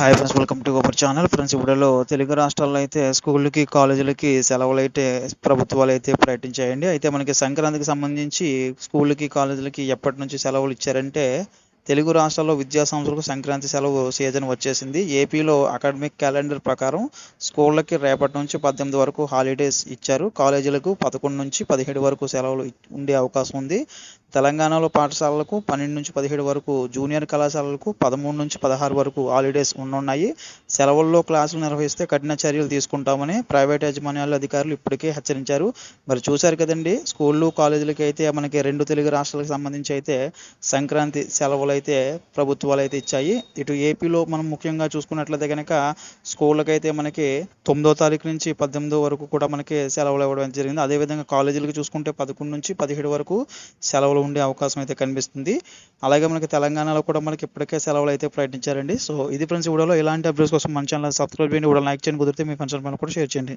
Hi friends welcome to our channel friends ఇప్పుడులో Telugu రాష్ట్రాల్లో అయితే స్కూళ్ళకి కాలేజీలకి సెలవులు అయితే ప్రభుత్వాలు అయితే ప్రకటించాయండి. అయితే మనకి సంక్రాంతికి సంబంధించి స్కూళ్ళకి కాలేజీలకి ఎప్పటి నుంచి సెలవులు ఇచ్చారంటే తెలుగు రాష్ట్రాల్లో విద్యా సంస్థలకు సంక్రాంతి సెలవు సీజన్ వచ్చేసింది. ఏపీలో అకాడమిక్ క్యాలెండర్ ప్రకారం స్కూళ్ళకి రేపటి నుంచి పద్దెనిమిది వరకు హాలిడేస్ ఇచ్చారు. కాలేజీలకు పదకొండు నుంచి పదిహేడు వరకు సెలవులు ఉండే అవకాశం ఉంది. తెలంగాణలో పాఠశాలలకు పన్నెండు నుంచి పదిహేడు వరకు జూనియర్ కళాశాలలకు పదమూడు నుంచి పదహారు వరకు హాలిడేస్ ఉన్నాయి సెలవుల్లో క్లాసులు నిర్వహిస్తే కఠిన చర్యలు తీసుకుంటామని ప్రైవేట్ యాజమాన్యాల అధికారులు ఇప్పటికే హెచ్చరించారు. మరి చూశారు కదండి స్కూళ్ళు కాలేజీలకి అయితే మనకి రెండు తెలుగు రాష్ట్రాలకు సంబంధించి అయితే సంక్రాంతి సెలవులు అయితే ప్రభుత్వాలు అయితే ఇచ్చాయి. ఇటు ఏపీలో మనం ముఖ్యంగా చూసుకున్నట్లయితే కనుక స్కూళ్ళకి అయితే మనకి తొమ్మిదో తారీఖు నుంచి పద్దెనిమిదో వరకు కూడా మనకి సెలవులు ఇవ్వడం జరిగింది. అదేవిధంగా కాలేజీలకు చూసుకుంటే పదకొండు నుంచి పదిహేడు వరకు సెలవులు ఉండే అవకాశం అయితే కనిపిస్తుంది. అలాగే మనకి తెలంగాణలో కూడా మనకి ఇప్పటికే సెలవులు అయితే ప్రకటించారండి. సో ఇది ఫ్రెండ్స్ వీడియోలో. ఇలాంటి అప్డేట్స్ కోసం మన ఛానల్ సబ్స్క్రైబ్ చేయండి. కూడా లైక్ చేయండి. కుదిరితే మీ ఫ్రెండ్స్ కూడా షేర్ చేయండి.